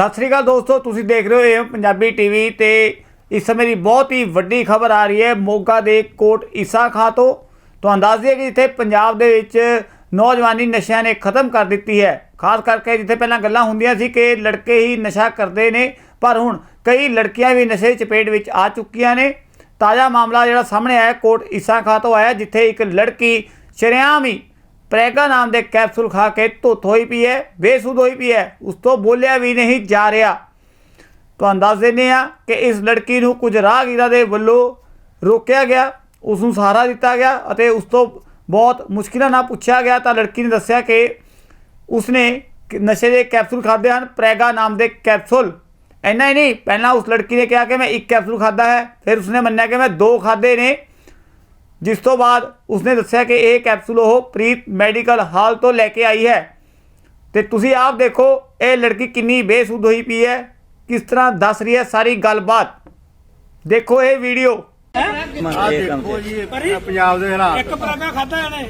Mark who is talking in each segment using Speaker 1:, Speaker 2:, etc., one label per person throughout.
Speaker 1: ਸਤਿ ਸ੍ਰੀ ਅਕਾਲ ਦੋਸਤੋ, ਤੁਸੀਂ ਦੇਖ ਰਹੇ ਹੋ ਇਹ ਪੰਜਾਬੀ ਟੀਵੀ ਤੇ ਇਸ ਸਮੇਂ ਦੀ ਬਹੁਤ ਹੀ ਵੱਡੀ ਖਬਰ ਆ ਰਹੀ ਹੈ ਮੋਗਾ ਦੇ ਕੋਟ ਈਸਾ ਖਾਂ ਤੋਂ। ਤੁਹਾਨੂੰ ਦੱਸ ਦਈਏ ਕਿ ਜਿੱਥੇ ਪੰਜਾਬ ਦੇ ਵਿੱਚ ਨੌਜਵਾਨੀ ਨਸ਼ਿਆਂ ਨੇ ਖਤਮ ਕਰ ਦਿੱਤੀ ਹੈ, ਖਾਸ ਕਰਕੇ ਜਿੱਥੇ ਪਹਿਲਾਂ ਗੱਲਾਂ ਹੁੰਦੀਆਂ ਸੀ ਕਿ ਲੜਕੇ ਹੀ ਨਸ਼ਾ ਕਰਦੇ ਨੇ, ਪਰ ਹੁਣ ਕਈ ਲੜਕੀਆਂ ਵੀ ਨਸ਼ੇ ਦੀ ਚਪੇਟ ਵਿੱਚ ਆ ਚੁੱਕੀਆਂ ਨੇ। ਤਾਜ਼ਾ ਮਾਮਲਾ ਜਿਹੜਾ ਸਾਹਮਣੇ ਆਇਆ, ਕੋਟ ਈਸਾ ਖਾਂ ਤੋਂ ਆਇਆ, ਜਿੱਥੇ ਇੱਕ ਲੜਕੀ ਸ਼ਰੇਆਮ ਹੀ ਪ੍ਰੈਗਾ ਨਾਮ ਦੇ ਕੈਪਸੂਲ ਖਾ ਕੇ ਧੁੱਤ ਹੋਈ ਪਈ ਹੈ, ਬੇਸੁੱਧ ਹੋਈ ਪਈ ਹੈ, ਉਸ ਤੋਂ ਬੋਲਿਆ ਵੀ ਨਹੀਂ ਜਾ ਰਿਹਾ। ਤੁਹਾਨੂੰ ਦੱਸ ਦਿੰਦੇ ਆ ਕਿ ਇਸ ਲੜਕੀ ਨੂੰ ਕੁਝ ਰਾਹਗੀਰਾਂ ਦੇ ਵੱਲੋਂ ਰੋਕਿਆ ਗਿਆ, ਉਸ ਨੂੰ ਸਹਾਰਾ ਦਿੱਤਾ ਗਿਆ ਅਤੇ ਉਸ ਤੋਂ ਬਹੁਤ ਮੁਸ਼ਕਿਲਾਂ ਨਾਲ ਪੁੱਛਿਆ ਗਿਆ। ਤਾਂ ਲੜਕੀ ਨੇ ਦੱਸਿਆ ਕਿ ਉਸਨੇ ਨਸ਼ੇ ਦੇ ਕੈਪਸੂਲ ਖਾਦੇ ਹਨ, ਪ੍ਰੈਗਾ ਨਾਮ ਦੇ ਕੈਪਸੂਲ। ਇੰਨਾ ਹੀ ਨਹੀਂ, ਪਹਿਲਾਂ ਉਸ ਲੜਕੀ ਨੇ ਕਿਹਾ ਕਿ ਮੈਂ ਇੱਕ ਕੈਪਸੂਲ ਖਾਦਾ ਹੈ, ਫਿਰ ਉਸਨੇ ਮੰਨਿਆ ਕਿ ਮੈਂ ਦੋ ਖਾਦੇ ਨੇ। ਜਿਸ ਤੋਂ ਬਾਅਦ ਉਸਨੇ ਦੱਸਿਆ ਕਿ ਇਹ ਕੈਪਸੂਲ ਉਹ ਪ੍ਰੀਤ ਮੈਡੀਕਲ ਹਾਲ ਤੋਂ ਲੈ ਕੇ ਆਈ ਹੈ। ਤੇ ਤੁਸੀਂ ਆਪ ਦੇਖੋ ਇਹ ਲੜਕੀ ਕਿੰਨੀ ਬੇਸੁੱਧ ਹੋਈ ਪਈ ਹੈ। ਕਿਸ ਤਰ੍ਹਾਂ ਦੱਸ ਰਹੀ ਹੈ ਸਾਰੀ ਗੱਲਬਾਤ। ਦੇਖੋ ਇਹ ਵੀਡੀਓ।
Speaker 2: ਪੰਜਾਬ ਦੇ ਹਾਲਾਤ।
Speaker 3: ਇੱਕ ਪਰਾਗਾ ਖਾਦਾ ਇਹਨੇ।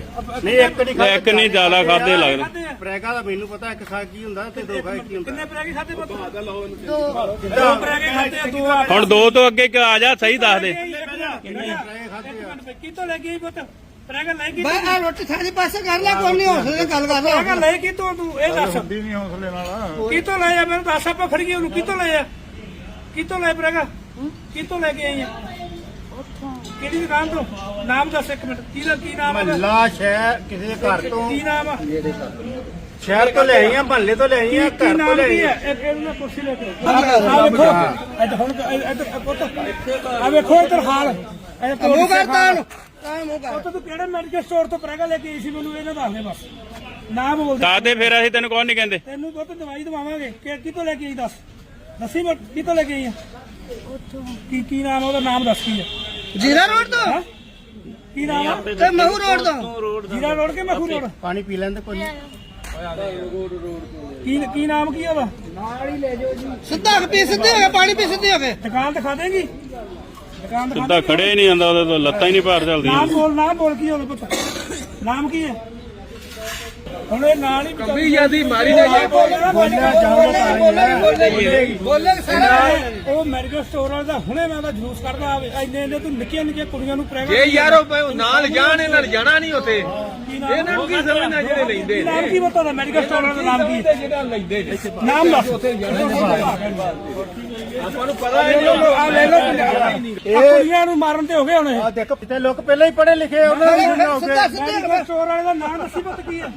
Speaker 2: ਨਹੀਂ ਇੱਕ ਨਹੀਂ
Speaker 4: ਇੱਕ ਨਹੀਂ ਜ਼ਿਆਦਾ ਖਾਦੇ ਲੱਗਦੇ।
Speaker 3: ਖਾਦੇ
Speaker 2: ਪ੍ਰੈਗਾ ਦਾ ਮੈਨੂੰ ਪਤਾ ਇੱਕ ਖਾ ਕੀ ਹੁੰਦਾ ਤੇ ਦੋ ਖਾ ਕੀ ਹੁੰਦਾ।
Speaker 3: ਕਿੰਨੇ ਪਰਾਗੇ ਖਾਦੇ ਪੁੱਤ? ਦੋ ਪਰਾਗੇ ਖਾਦੇ ਦੋ
Speaker 4: ਹੁਣ ਦੋ ਤੋਂ ਅੱਗੇ ਕਿ ਆ ਜਾ ਸਹੀ ਦੱਸ ਦੇ।
Speaker 2: ਖਾਦੇ
Speaker 3: ਕਿਤੋਂ ਲੈ ਗਈ ਪੁੱਤ। ਪਰਾਗਾ ਲੈ ਗਈ
Speaker 5: ਬਈ ਆ ਰੋਟੀ ਥਾਲੀ ਪਾਸੇ ਕਰ ਲੈ ਕੋਈ ਨਹੀਂ ਹੌਸਲੇ ਨਾਲ ਗੱਲ ਕਰ
Speaker 3: ਪਰਾਗਾ
Speaker 5: ਲੈ
Speaker 3: ਲੈ ਕਿਤੋਂ ਤੂੰ ਇਹ ਦੱਸ।
Speaker 2: ਨਹੀਂ ਹੌਸਲੇ ਨਾਲ।
Speaker 3: ਕਿਤੋਂ ਲੈ ਆ? ਮੈਨੂੰ ਦੱਸ ਆਪਾਂ ਫੜ ਗਏ ਉਹਨੂੰ। ਕਿਤੋਂ ਲੈ ਆ? ਕਿਤੋਂ ਲੈ ਪਰਾਗਾ ਕਿਤੋਂ ਲੈ ਕੇ ਆਈ ਆ? ਕਿਹੜੀ ਦੁਕਾਨ ਤੋਂ? ਨਾਮ ਦੱਸ ਇੱਕ ਮਿੰਟ। ਕੀ ਦਾ ਕੀ ਨਾਮ ਆ ਉਹਦਾ?
Speaker 2: ਮਹੱਲਾ ਸ਼ਹਿਰ ਕਿਸੇ ਦੇ ਘਰ ਤੋਂ।
Speaker 3: ਕੀ ਨਾਮ ਆ?
Speaker 2: ਸ਼ਹਿਰ ਤੋਂ ਲੈ ਆਈਆਂ ਮਹੱਲੇ ਤੋਂ ਲੈ ਆਈਆਂ
Speaker 3: ਕੀ
Speaker 2: ਘਰ ਤੋਂ
Speaker 3: ਨਾਮ
Speaker 2: ਲੈ
Speaker 3: ਕੀ
Speaker 2: ਆਈਆਂ
Speaker 3: ਹੈ ਇਹ ਇਹਨਾਂ ਕੁਰਸੀ ਲੈ ਕੇ ਆ ਵੇਖੋ। ਇੱਧਰ ਹੁਣ ਇੱਧਰ ਪੁੱਤ। ਆ ਵੇਖੋ ਇੱਧਰ ਹਾਲ। ਇਹ
Speaker 5: ਮੂੰਹ ਕਰ ਤਾਂ ਤਾਂ ਮੂੰਹ ਕਰ।
Speaker 3: ਉਹ ਤੂੰ ਕਿਹੜੇ ਮੈਡੀਕਲ ਸਟੋਰ ਤੋਂ ਪ੍ਰੈਗਾ ਲੈ ਕੇ ਆਈ ਸੀ ਮੈਨੂੰ? ਇਹਨਾਂ ਦੱਸ ਦੇ ਬਸ। ਨਾਮ ਬੋਲ ਦੇ।
Speaker 4: ਦੱਸ ਦੇ ਫਿਰ ਅਸੀਂ ਤੈਨੂੰ ਕੌਣ ਨਹੀਂ ਕਹਿੰਦੇ?
Speaker 3: ਤੈਨੂੰ ਬਹੁਤ ਦਵਾਈ ਦਵਾਵਾਂਗੇ। ਕਿ ਕਿਤੋਂ ਲੈ ਕੇ ਆਈ ਦੱਸ? ਦੱਸੀ ਮੈਂ ਕਿਤੋਂ ਲੈ ਕੇ ਆਈ ਆ? ਕੀ ਕੀ ਨਾਮ ਆ ਉਹਦਾ? ਨਾਮ ਦੱਸ ਕੀ ਹੈ
Speaker 5: ਜੀਰਾ ਰੋਡ ਤੋਂ?
Speaker 3: ਕੀ ਨਾਮ ਆ?
Speaker 5: ਤੇ ਮਹੂ ਰੋਡ ਤੋਂ?
Speaker 3: ਜੀਰਾ ਰੋਡ ਕੇ ਮਖੂ ਰੋਡ?
Speaker 2: ਪਾਣੀ ਪੀ ਲੈਂਦੇ ਕੋਈ?
Speaker 3: ਕੀ ਕੀ ਨਾਮ ਕੀ ਆ ਉਹਦਾ?
Speaker 5: ਸਿੱਧਾ ਹੋ ਕੇ ਪੀ ਸਿੱਧੇ ਹੋ ਕੇ ਪਾਣੀ ਪੀ ਸਿੱਧੇ ਹੋ ਕੇ
Speaker 3: ਦੁਕਾਨ ਦਿਖਾ ਦੇਂਗੀ? ਦੁਕਾਨ ਦਿਖਾ
Speaker 4: ਸਿੱਧਾ ਖੜੇ ਹੀ ਨਹੀਂ ਆਂਦਾ ਉਹਦੇ ਤੋਂ ਲੱਤਾਂ ਹੀ ਨਹੀਂ ਪਾਰ ਚੱਲਦੀਆਂ।
Speaker 3: ਨਾਮ ਬੋਲ ਨਾਮ ਬੋਲ ਕੀ ਉਹਦਾ ਪੁੱਤ? ਨਾਮ ਕੀ ਹੈ? ਹੁਣ ਇਹ ਨਾਲ ਹੀ ਕੰਬੀ ਜਾਂਦੀ ਮਾਰੀ ਨਾ
Speaker 2: ਬੋਲਿਆ ਜਾਊਗਾ
Speaker 5: ਬੋਲੇ ਸਾਰਾ
Speaker 3: ਉਹ ਮੈਡੀਕਲ ਸਟੋਰ ਵਾਲਾ ਦਾ ਹੁਣੇ ਮੈਂ ਉਹਦਾ ਜਲੂਸ ਕਰਦਾ ਆਵੇ ਇੰਨੇ ਇੰਨੇ ਤੂੰ ਨਿੱਕੀਆਂ ਨਿੱਕੀਆਂ ਕੁੜੀਆਂ ਨੂੰ
Speaker 6: ਯਾਰ ਉਹ ਨਾਲ ਜਾਣ ਇਹਨਾਂ ਨੇ ਜਾਣਾ ਨਹੀਂ ਉਥੇ। ਇਹਨਾਂ ਨੂੰ ਕੀ ਸਮਝਣਾ ਜਿਹੜੇ ਲੈਂਦੇ
Speaker 3: ਨਾਮ ਕੀ ਬਤਾ ਦਾ ਮੈਡੀਕਲ ਸਟੋਰ ਦਾ ਨਾਮ ਕੀ ਹੈ?
Speaker 6: ਜਿਹੜਾ ਲੈਂਦੇ ਨੇ
Speaker 3: ਨਾਮ ਦੱਸ
Speaker 6: ਆਪਾਂ ਨੂੰ ਪਤਾ
Speaker 3: ਲੈ ਲਓ ਆ ਲੈ ਲਓ ਇਹ ਕੁੜੀਆਂ ਨੂੰ ਮਾਰਨ ਤੇ ਹੋ ਗਏ ਹੁਣ। ਇਹ
Speaker 2: ਆ ਦੇਖੋ ਤੇ ਲੋਕ ਪਹਿਲਾਂ ਹੀ ਪੜ੍ਹੇ ਲਿਖੇ ਉਹਨਾਂ ਨੂੰ ਨਹੀਂ ਹੋ ਗਏ।
Speaker 3: ਮੈਡੀਕਲ ਸਟੋਰ ਵਾਲੇ ਦਾ ਨਾਮ ਦੱਸੀ ਪਤ ਕੀ ਹੈ?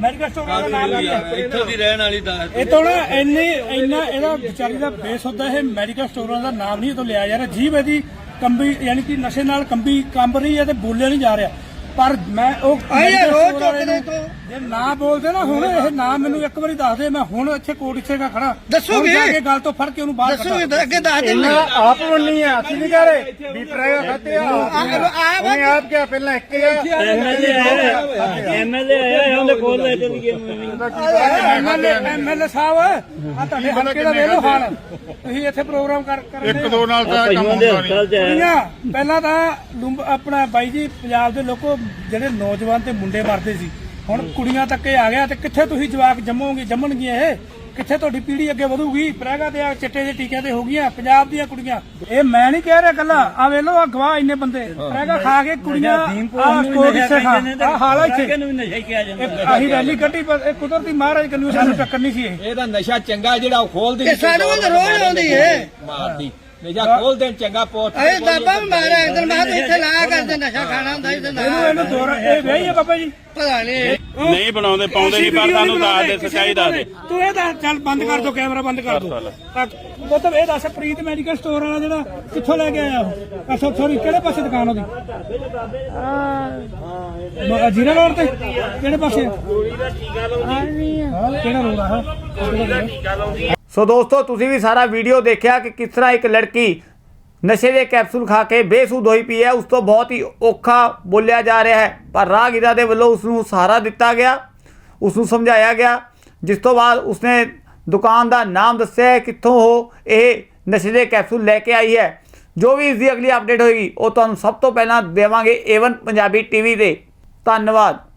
Speaker 3: ਮੈਡੀਕਲ ਸਟੋਰ ਵਾਲੇ ਦਾ ਨਾਮ ਕੀ ਹੈ?
Speaker 6: ਇੱਥੋਂ ਦੀ ਰਹਿਣ ਵਾਲੀ ਦਾ
Speaker 3: ਇਹ ਤੋਂ ਨਾ ਇੰਨੇ ਇੰਨਾ ਇਹਦਾ ਵਿਚਾਰੀ ਦਾ ਬੇਸ ਹੁੰਦਾ ਇਹ ਮੈਡੀਕਲ ਸਟੋਰਾਂ ਦਾ ਨਾਮ ਨਹੀਂ ਇਹ ਤੋਂ ਲਿਆ ਜਾ ਰਿਹਾ। ਜੀਵ ਇਹਦੀ ਕੰਬੀ ਯਾਨੀ ਕਿ ਨਸ਼ੇ ਨਾਲ ਕੰਬੀ ਕੰਬ ਰਹੀ ਹੈ ਤੇ ਬੋਲਿਆ ਨਹੀਂ ਜਾ ਰਿਹਾ। ਪਰ ਮੈਂ ਉਹ
Speaker 5: ਆਏ ਰੋਜ਼ ਚੁੱਕਦੇ
Speaker 3: ਨੂੰ-
Speaker 5: ਤੋਂ।
Speaker 3: ਜੇ ਨਾ ਬੋਲਦੇ ਨਾ ਹੁਣ ਇਹ ਨਾਮ ਮੈਨੂੰ ਇੱਕ ਵਾਰੀ ਦੱਸ ਦੇ ਮੈਂ ਹੁਣ ਇੱਥੇ ਕੋਟ ਇੱਥੇ ਦਾ ਖੜਾ।
Speaker 5: ਦੱਸੋਗੇ?
Speaker 3: ਜਾ ਕੇ ਗੱਲ ਤੋਂ ਫੜ ਕੇ ਉਹਨੂੰ ਬਾਹਰ
Speaker 5: ਦੱਸੋ
Speaker 3: ਕੱਢਾਂ।
Speaker 5: ਅੱਗੇ ਦੱਸ ਦੇ।
Speaker 2: ਇਹਨਾਂ ਦਾ ਆਪ ਮੰਨੀ ਆ ਅਸੀਂ ਨਹੀਂ ਕਹਿ ਰਹੇ। ਵੀ ਪ੍ਰੈਗਾ ਖਾਤੇ ਆ। ਉਹਨੇ ਆਪ ਕਿਹਾ ਪਹਿਲਾਂ ਇੱਕ ਹੀ ਆ।
Speaker 3: ਐਮਐਲਏ ਐਮਐਲਏ ਸਾਹਿਬ ਆ ਤੁਹਾਡੇ ਹਲਕੇ ਦਾ ਵੇਖ ਲਓ ਹਾਲ। ਤੁਸੀਂ ਇੱਥੇ ਪ੍ਰੋਗਰਾਮ ਕਰ ਕਰ
Speaker 2: ਇੱਕ ਦੋ ਨਾਲ ਤਾਂ ਕੰਮ ਹੁੰਦਾ ਨਹੀਂ।
Speaker 3: ਕੁੜੀਆਂ ਪਹਿਲਾਂ ਤਾਂ ਲੁੰਬ ਆਪਣਾ ਬਾਈ ਜੀ ਪੰਜਾਬ ਦੇ ਲੋਕੋ ਜਿਹੜੇ ਨੌਜਵਾਨ ਤੇ ਮੁੰਡੇ ਮਰਦੇ ਸੀ ਹੁਣ ਕੁੜੀਆਂ ਤੱਕ ਇਹ ਆ ਗਿਆ ਤੇ ਕਿੱਥੇ ਤੁਸੀਂ ਜਵਾਕ ਜੰਮੋਗੇ ਜੰਮਣਗੀਆਂ ਇਹ? ਕਿੱਥੇ ਤੁਹਾਡੀ ਪੀੜ੍ਹੀ ਅੱਗੇ ਵਧੂਗੀ? ਪ੍ਰੈਗਾ ਤੇ ਆ ਚਿੱਟੇ ਦੇ ਟੀਕਿਆਂ ਤੇ ਹੋ ਗਈਆਂ ਪੰਜਾਬ ਦੀਆਂ ਕੁੜੀਆਂ। ਇਹ ਮੈਂ ਨਹੀਂ ਕਹਿ ਰਿਹਾ ਕੱਲਾ। ਆ ਵੇਖ ਲਓ ਆ ਗਵਾਹ ਇੰਨੇ ਬੰਦੇ। ਪ੍ਰੈਗਾ ਖਾ ਕੇ ਕੁੜੀਆਂ ਆ ਕੋਟ ਇੱਥੇ ਖਾ? ਆ ਹਾਲ ਇੱਥੇ। ਆਹੀ ਰੈਲੀ ਕੱਢੀ ਪਰ ਇਹ ਕੁਦਰਤੀ ਮਹਾਰਾਜ ਕੰਨੂ ਸਾਨੂੰ ਟੱਕਰ ਨਹੀਂ ਸੀ ਇਹ।
Speaker 6: ਇਹਦਾ ਨਸ਼ਾ ਚੰਗਾ ਜਿਹੜਾ ਉਹ ਖੋਲਦੀ
Speaker 5: ਤਾਂ ਰੋਜ਼ ਆਉਂਦੀ ਏ।
Speaker 6: ਮਾਰਦੀ। ਨਸ਼ਾ ਖੋਲ ਦੇਣ ਚੰਗਾ ਪੋਸਟ
Speaker 5: ਅਰੇ ਮਾਰਿਆ ਇੱਕ ਦਿਨ ਮੈਂ ਤੂੰ ਇੱਥੇ ਲਾਇਆ ਕਰਦੇ ਨਸ਼ਾ ਖਾਣਾ ਹੁੰਦਾ ਇਹਦੇ
Speaker 3: ਇਹਨੂੰ
Speaker 5: ਨਾਲ
Speaker 3: ਇਹਨੂੰ ਦੋਰਾ ਇਹ ਵਹੀ ਹੈ ਬਾਬਾ ਜੀ?
Speaker 5: ਪਤਾ ਨਹੀਂ
Speaker 4: ਨਹੀਂ ਬਣਾਉਂਦੇ ਪਾਉਂਦੇ ਨਹੀਂ ਪਰ ਸਾਨੂੰ ਦੱਸ ਦੇ ਸੱਚਾਈ ਦੱਸ ਦੇ।
Speaker 3: ਤੂੰ ਇਹ ਦੱਸ ਚੱਲ ਬੰਦ ਕਰ ਦੋ ਕੈਮਰਾ ਬੰਦ ਕਰ ਦੋ। ਮਤਲਬ ਇਹ ਦੱਸ ਪ੍ਰੀਤ ਮੈਡੀਕਲ ਸਟੋਰ ਵਾਲਾ ਜਿਹੜਾ ਕਿੱਥੋਂ ਲੈ ਕੇ ਆਇਆ ਉਹ? ਅੱਛਾ ਸੌਰੀ ਕਿਹੜੇ ਪਾਸੇ ਦੁਕਾਨ ਉਹਦੀ? ਆ ਜੀਰਾ ਰੋਡ ਤੇ? ਕਿਹੜੇ ਪਾਸੇ? ਕਿਹੜਾ ਰੋਡ ਆ? ਇਹ?
Speaker 1: ਸੋ ਦੋਸਤੋ, ਤੁਸੀਂ ਵੀ ਸਾਰਾ ਵੀਡੀਓ ਦੇਖਿਆ ਕਿ ਕਿਸ ਤਰ੍ਹਾਂ ਇੱਕ ਲੜਕੀ ਨਸ਼ੇ ਦੇ ਕੈਪਸੂਲ ਖਾ ਕੇ ਬੇਸੁੱਧ ਹੋਈ ਪਈ ਹੈ। ਉਸ ਤੋਂ ਬਹੁਤ ਹੀ ਔਖਾ ਬੋਲਿਆ ਜਾ ਰਿਹਾ ਹੈ। ਪਰ ਰਾਹਗੀਰਾਂ ਦੇ ਵੱਲੋਂ ਉਸ ਨੂੰ ਸਹਾਰਾ ਦਿੱਤਾ ਗਿਆ ਉਸ ਨੂੰ ਸਮਝਾਇਆ ਗਿਆ, ਜਿਸ ਤੋਂ ਬਾਅਦ ਉਸਨੇ ਦੁਕਾਨ ਦਾ ਨਾਮ ਦੱਸਿਆ ਕਿੱਥੋਂ ਉਹ ਇਹ ਨਸ਼ੇ ਦੇ ਕੈਪਸੂਲ ਲੈ ਕੇ ਆਈ ਹੈ। ਜੋ ਵੀ ਇਸ ਦੀ ਅਗਲੀ ਅਪਡੇਟ ਹੋਏਗੀ, ਉਹ ਤੁਹਾਨੂੰ ਸਭ ਤੋਂ ਪਹਿਲਾਂ ਦੇਵਾਂਗੇ ਏਵਨ ਪੰਜਾਬੀ ਟੀਵੀ ਤੇ। ਧੰਨਵਾਦ।